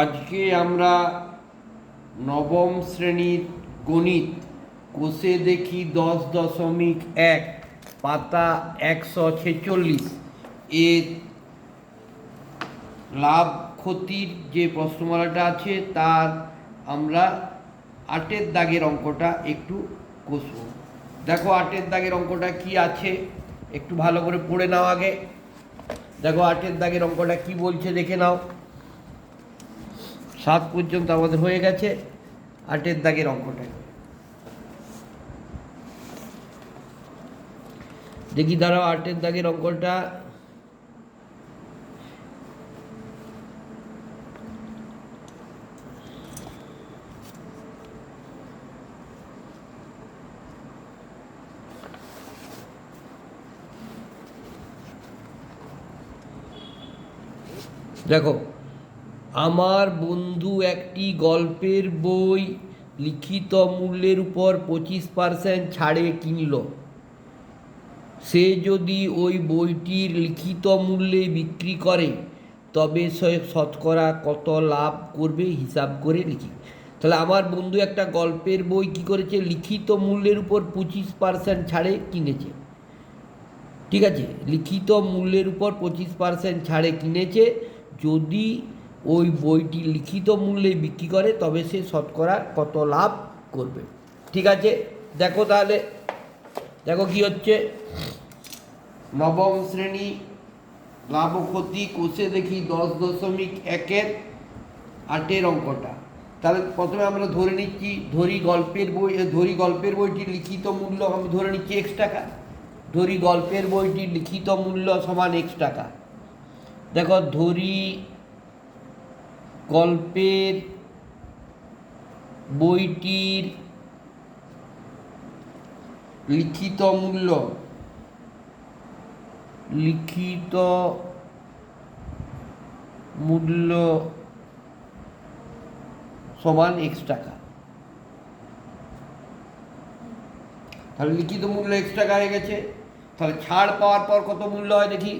আজকে আমরা নবম শ্রেণির গণিত কোষে দেখি দশ দশমিক এক, পাতা একশো ছেচল্লিশ। এর লাভ ক্ষতির যে প্রশ্নমালাটা আছে, তার আমরা আটের দাগের অঙ্কটা একটু কষব। দেখো আটের দাগের অঙ্কটা কি আছে? একটু ভালো করে পড়ে নাও আগে। দেখো আটের দাগের অঙ্কটা কি বলছে দেখে নাও। সাত পর্যন্ত আমাদের হয়ে গেছে আটের দাগের অঙ্কটা দেখি দাঁড়াও আটের দাগের অঙ্কটা। দেখো আমার বন্ধু একটি গল্পের বই লিখিত মূল্যের উপর পঁচিশ পার্সেন্ট ছাড়ে কিনল। সে যদি ওই বইটির লিখিত মূল্যে বিক্রি করে, তবে সে শতকরা কত লাভ করবে হিসাব করে লিখি। তাহলে আমার বন্ধু একটা গল্পের বই কি করেছে? লিখিত মূল্যের উপর পঁচিশ পার্সেন্ট ছাড়ে কিনেছে। ঠিক আছে? লিখিত মূল্যের উপর পঁচিশ পার্সেন্ট ছাড়ে কিনেছে। যদি ওই বইটি লিখিত মূল্যে বিক্রি করে তবে সে শতকরা কত লাভ করবে। ঠিক আছে? দেখো তাহলে। দেখো কি হচ্ছে? নবম শ্রেণি লাভ ক্ষতি কোষে দেখি দশ দশমিক একের আটের অঙ্কটা। তাহলে প্রথমে আমরা ধরে নিচ্ছি ধরি গল্পের বই ধরি গল্পের বইটির লিখিত মূল্য, আমি ধরে নিচ্ছি এক্স টাকা। ধরি গল্পের বইটির লিখিত মূল্য সমান এক্স টাকা। দেখো, ধরি গল্পের বইটির লিখিত মূল্য। লিখিত মূল্য সমান এক্স টাকা। তাহলে লিখিত মূল্য এক্স টাকা হয়ে গেছে। তাহলে ছাড় পাওয়ার পর কত মূল্য হয় দেখি?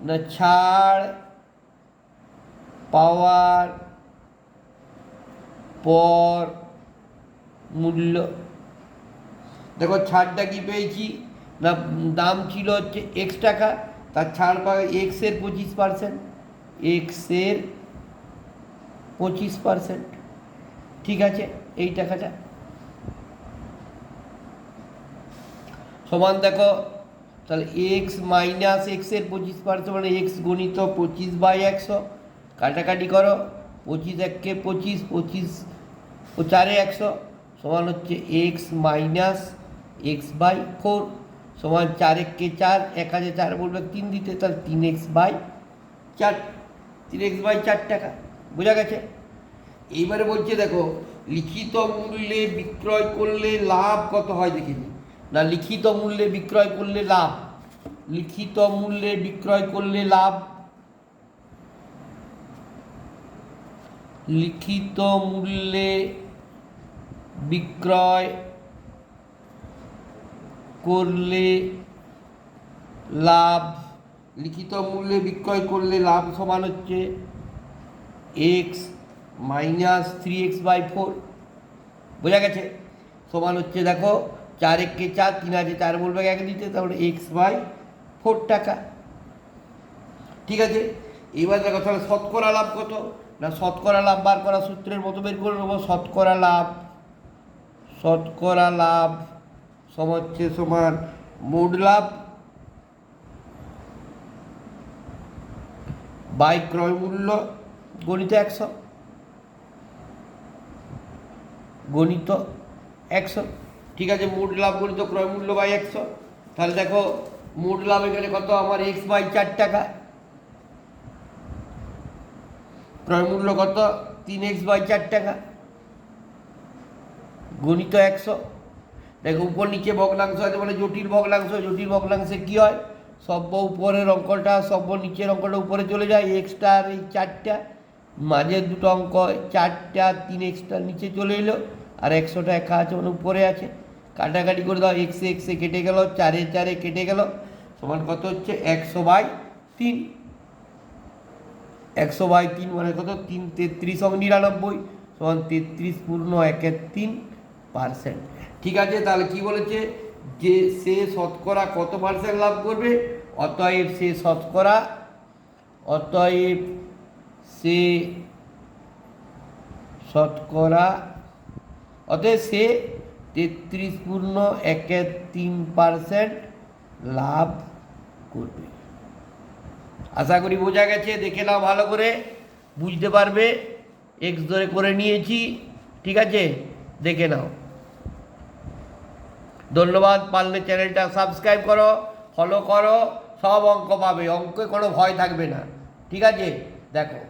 না, ছাড় পাওয়ার পর মূল্য। দেখো ছাড়টা কি পেয়েছি? না, দাম ছিল হচ্ছে এক্স টাকা, তার ছাড় পাবে এক্সের পঁচিশ পার্সেন্ট এক্সের পঁচিশ পার্সেন্ট ঠিক আছে, এই টাকাটা। সমান দেখো, তাহলে এক্স মাইনাস এক্সের পঁচিশ পার্সেন্ট মানে এক্স গণিত পঁচিশ বাই একশো। কাটাকাটি করো, পঁচিশ এককে পঁচিশ পঁচিশ ও চারে একশো, সমান হচ্ছে x minus x by four সমান চার এককে চার, এক হাজার চার বলবে তিন দিতে, তাহলে তিন এক্স বাই চার, তিন এক্স বাই চার টাকা, বোঝা গেছে? এইবারে বলছে দেখো, লিখিত মূল্যে বিক্রয় করলে লাভ কত হয় দেখে না, লিখিত মূল্যে বিক্রয় করলে লাভ, লিখিত মূল্যে বিক্রয় করলে লাভ লিখিত মূল্যে বিক্রয় করলে লাভ, লিখিত মূল্যে বিক্রয় করলে লাভ সমান হচ্ছে x minus three x by four বোঝা গেছে? সমান হচ্ছে দেখো চার এককে চার, তিন আছে চার বলবে এক দিতে, তাহলে এক্স বাই ফোর টাকা। ঠিক আছে? এবার দেখো তাহলে শতকরা লাভ কত? না, শতকরা লাভ, বার করা সূত্রের মতো বের করে নেব, শতকরা লাভ। শতকরা লাভ সমান হচ্ছে সমান মোট লাভ বাই ক্রয় মূল্য গণিত একশো। গণিত একশো। ঠিক আছে, মোট লাভ গণিত ক্রয় মূল্য বাই একশো। তাহলে দেখো, মোট লাভ এখানে কত? আমার এক্স বাই চার টাকা। ক্রয় মূল্য কত? তিন এক্স বাই চার টাকা। গণিত একশো। দেখো, উপর নিচে ভগ্নাংশ আছে মানে জটিল ভগ্নাংশ। জটিল ভগ্নাংশে কী হয়? সব্য উপরের অঙ্কটা, সব্য নিচের অঙ্কটা উপরে চলে যায়। এক্সট্রা আর এই চারটা। মাঝের দুটো অঙ্ক চারটা, তিন এক্সট্রা নিচে চলে এলো। আর একশোটা একা আছে মানে উপরে আছে। কাটাকাটি করে দাও। এক্সে এক্সে কেটে গেল। চারে চারে কেটে গেল। সমান কত হচ্ছে? একশো বাই তিন। একশো বাই তিন মানে কত? তিন তেত্রিশ এবং নিরানব্বই সমান তেত্রিশ পূর্ণ একের তিন পার্সেন্ট ঠিক আছে, তাহলে কি বলেছে? যে সে শতকরা কত পার্সেন্ট লাভ করবে? অতএব সে শতকরা, অতএব সে শতকরা, অতএব সে তেত্রিশ পূর্ণ একের তিন পার্সেন্ট লাভ করবে। আশা করি বোঝা গেছে, দেখে নাও ভালো করে, বুঝতে পারবে এক্স ধরে করে নিয়েছি, ঠিক আছে? দেখে নাও। ধন্যবাদ, পারলে চ্যানেলটা সাবস্ক্রাইব করো ফলো করো, সব অঙ্ক পাবে, অঙ্কে কোনো ভয় থাকবে না, ঠিক আছে? দেখো।